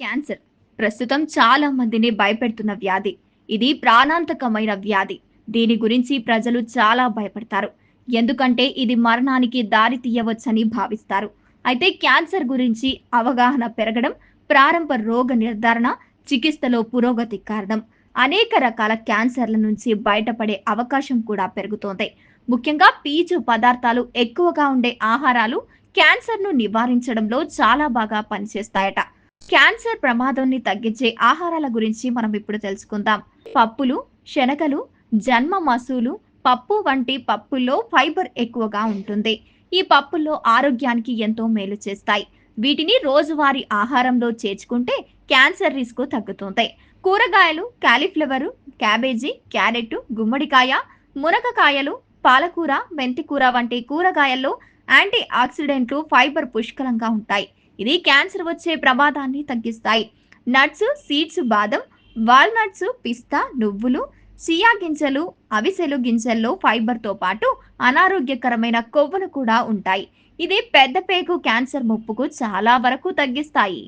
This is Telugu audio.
క్యాన్సర్. ప్రస్తుతం చాలా మందిని భయపెడుతున్న వ్యాధి. ఇది ప్రాణాంతకమైన వ్యాధి. దీని గురించి ప్రజలు చాలా భయపడతారు. ఎందుకంటే ఇది మరణానికి దారి తీయవచ్చని భావిస్తారు. అయితే క్యాన్సర్ గురించి అవగాహన పెరగడం ప్రారంభ రోగ నిర్ధారణ చికిత్సలో పురోగతి కారణం. అనేక రకాల క్యాన్సర్ల నుంచి బయటపడే అవకాశం కూడా పెరుగుతోంది. ముఖ్యంగా పీచు పదార్థాలు ఎక్కువగా ఉండే ఆహారాలు క్యాన్సర్ను నివారించడంలో చాలా బాగా పనిచేస్తాయట. క్యాన్సర్ ప్రమాదాన్ని తగ్గించే ఆహారాల గురించి మనం ఇప్పుడు తెలుసుకుందాం. పప్పులు శనగలు జన్మ మసూలు పప్పు వంటి పప్పుల్లో ఫైబర్ ఎక్కువగా ఉంటుంది. ఈ పప్పుల్లో ఆరోగ్యానికి ఎంతో మేలు చేస్తాయి. వీటిని రోజువారీ ఆహారంలో చేర్చుకుంటే క్యాన్సర్ రిస్క్ తగ్గుతుంది. కూరగాయలు క్యాలీఫ్లవరు క్యాబేజీ క్యారెట్ గుమ్మడికాయ మునగకాయలు పాలకూర మెంతికూర వంటి కూరగాయల్లో యాంటీ ఆక్సిడెంట్లు ఫైబర్ పుష్కలంగా ఉంటాయి. ఇది క్యాన్సర్ వచ్చే ప్రమాదాన్ని తగ్గిస్తాయి. నట్స్ సీడ్స్ బాదం వాల్నట్స్ పిస్తా నువ్వులు చియా గింజలు అవిసెలు గింజల్లో ఫైబర్తో పాటు అనారోగ్యకరమైన కొవ్వును కూడా ఉంటాయి. ఇది పెద్ద పేగు క్యాన్సర్ ముప్పుకు చాలా వరకు తగ్గిస్తాయి.